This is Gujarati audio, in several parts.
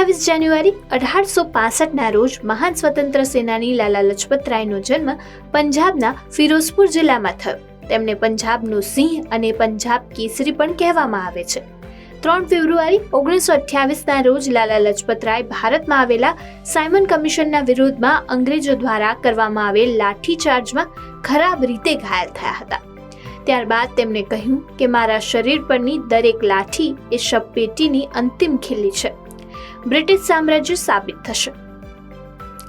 અઠ્યાવીસ જાન્યુઆરી અઢારસો પાસઠના રોજ મહાન સ્વતંત્ર સેનાની લાલા લજપત રાયનો જન્મ પંજાબના ફિરોઝપુર જિલ્લામાં થયો. તેમને પંજાબનું સિંહ અને પંજાબ કેસરી પણ કહેવામાં આવે છે. ત્રણ ફેબ્રુઆરી ઓગણીસો અઠ્યાવીસના રોજ લાલા લજપત રાય ભારતમાં આવેલા સાયમન કમિશનના વિરોધમાં અંગ્રેજો દ્વારા કરવામાં આવેલ લાઠીચાર્જમાં ખરાબ રીતે ઘાયલ થયા હતા. ત્યારબાદ તેમણે કહ્યું કે, મારા શરીર પરની દરેક લાઠી એ શબપેટીની અંતિમ ખીલી છે. બ્રિટિશ સામ્રાજ્ય સાબિત થશે.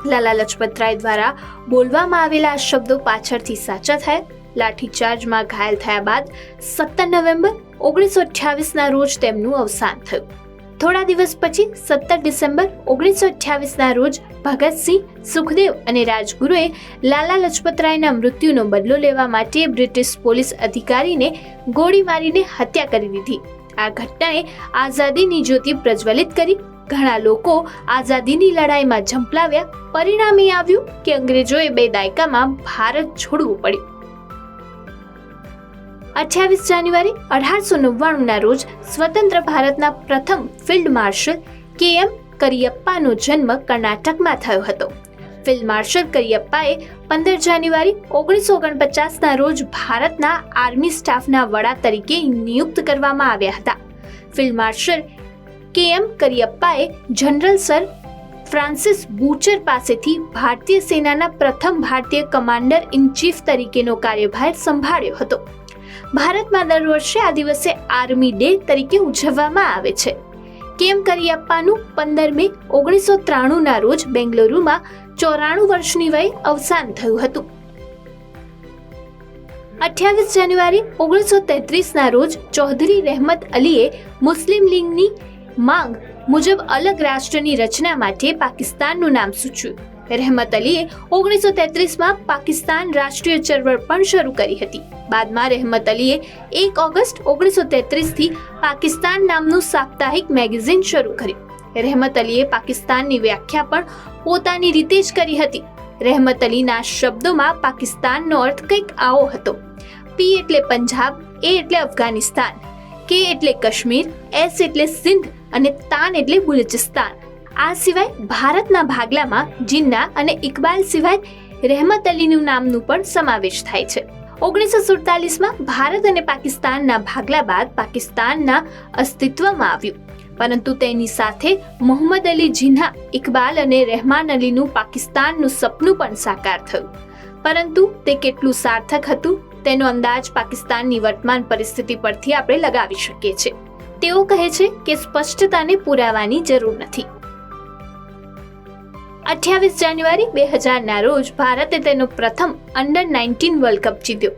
લાલા લજપત રાય દ્વારા બોલવામાં આવેલા આ શબ્દો પાછળથી સાચા થયા. લાઠીચાર્જમાં ઘાયલ થયા બાદ સત્તર નવેમ્બર ઓગણીસો અઠ્યાવીસના રોજ તેમનું અવસાન થયું. થોડા દિવસ પછી સત્તર ડિસેમ્બર ઓગણીસો અઠ્યાવીસના રોજ ભગતસિંહ, સુખદેવ અને રાજગુરુએ લાલા લજપતરાયના મૃત્યુનો બદલો લેવા માટે બ્રિટિશ પોલીસ અધિકારીને ગોળી મારીને હત્યા કરી દીધી. આ ઘટનાએ આઝાદીની જ્યોતિ પ્રજ્વલિત કરી ઘણા લોકો આઝાદીની લડાઈમાં ઝંપલાવ્યા. પરિણામે આવ્યું કે અંગ્રેજોએ બે દાયકામાં ભારત છોડવું પડ્યું. અઠ્યાવીસ જાન્યુઆરી અઢારસો નવ્વાણુંના રોજ સ્વતંત્ર ભારતના પ્રથમ ફિલ્ડ માર્શલ કે એમ કરિયપ્પાનો જન્મ કર્ણાટકમાં થયો હતો. ફિલ્ડ માર્શલ કરિયપ્પાએ પંદર જાન્યુઆરી ઓગણીસો ઓગણપચાસના રોજ ભારતના આર્મી સ્ટાફના વડા તરીકે નિયુક્ત કરવામાં આવ્યા હતા. ફિલ્ડ માર્શલ કે એમ કરિયપ્પાએ જનરલ સર ફ્રાન્સિસ બુચર પાસેથી ભારતીય સેનાના પ્રથમ ભારતીય કમાન્ડર ઇન ચીફ તરીકેનો કાર્યભાર સંભાળ્યો હતો. ભારતમાં દર વર્ષે આ દિવસે આર્મી ડે તરીકે ઉજવવામાં આવે છે. કેમ કરિયપ્પાનું પંદર મે ઓગણીસો ત્રાણુંના રોજ બેંગલુરુમાં ચોરાણું વર્ષની વયે અવસાન થયું હતું. અઠ્યાવીસ જાન્યુઆરી ઓગણીસો તેત્રીસના રોજ ચૌધરી રહેમત અલીએ મુસ્લિમ લીગની માંગ મુજબ અલગ રાષ્ટ્રની રચના માટે પાકિસ્તાનનું નામ સૂચ્યું. રહેમત અલીએ ઓગણીસો તેત્રીસમાં પાકિસ્તાન રાષ્ટ્રીય ચળવળ પણ શરૂ કરી હતી. બાદમાં રહેમત અલીએ એક ઓગસ્ટ ઓગણીસો તેત્રીસથી પાકિસ્તાન નામનું સાપ્તાહિક મેગેઝિન શરૂ કર્યું. રહેમત અલીએ પાકિસ્તાનની વ્યાખ્યા પણ પોતાની રીતે જ કરી હતી. રહેમત અલીના શબ્દોમાં પાકિસ્તાનનો અર્થ કંઈક આવો હતો. પી એટલે પંજાબ, એ એટલે અફઘાનિસ્તાન, કે એટલે કાશ્મીર, એસ એટલે સિંધ અને તાન એટલે બલુચિસ્તાન આ સિવાય ભારતના ભાગલામાં જિન્ના અને ઇકબાલ સિવાય રહેમત અલીનું નામનું પણ સમાવેશ થાય છે. ઓગણીસો સુડતાલીસમાં ભારત અને પાકિસ્તાનના ભાગલા બાદ પાકિસ્તાનના અસ્તિત્વમાં આવ્યું. પરંતુ તેની સાથે મોહમ્મદ અલી જિન્ના ઇકબાલ અને રહેમાન અલીનું પાકિસ્તાનનું સપનું પણ સાકાર થયું. પરંતુ તે કેટલું સાર્થક હતું તેનો અંદાજ પાકિસ્તાનની વર્તમાન પરિસ્થિતિ પરથી આપણે લગાવી શકીએ છીએ. તેઓ કહે છે કે સ્પષ્ટતાને પુરાવાની જરૂર નથી. અઠ્યાવીસ જાન્યુઆરી બે હજારના રોજ ભારતે તેનો પ્રથમ અંડર નાઇન્ટીન વર્લ્ડ કપ જીત્યો.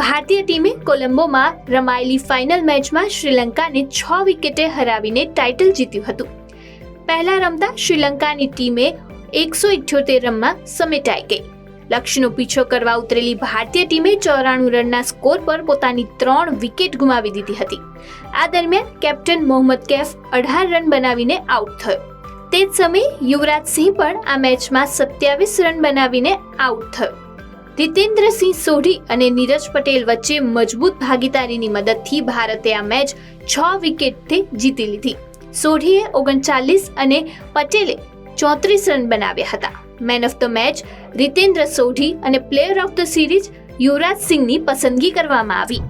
ભારતીય ટીમે કોલંબોમાં રમાયેલી ફાઇનલ મેચમાં શ્રીલંકાને છ વિકેટે હરાવીને ટાઇટલ જીત્યું હતું. પહેલા રમતા શ્રીલંકાની ટીમે એકસો ઇઠ્યોતેર રનમાં સમેટાઈ ગઈ. લક્ષ્યનો પીછો કરવા ઉતરેલી ભારતીય ટીમે ચોરાણું રનના સ્કોર પર પોતાની ત્રણ વિકેટ ગુમાવી દીધી હતી. આ દરમિયાન કેપ્ટન મોહમ્મદ કેફ અઢાર રન બનાવીને આઉટ થયો. તે જ સમયે યુવરાજ સિંહ પણ આ મેચમાં સત્યાવીસ રન બનાવીને આઉટ થયો. જીતેન્દ્રસિંહ સોઢી અને નીરજ પટેલ વચ્ચે મજબૂત ભાગીદારીની મદદથી ભારતે આ મેચ છ વિકેટથી જીતી લીધી. સોઢીએ ઓગણચાલીસ અને પટેલે ચોત્રીસ રન બનાવ્યા હતા. Man of the match Reetinder Sodhi અને player of the series Yuvraj સિંહની પસંદગી કરવામાં આવી.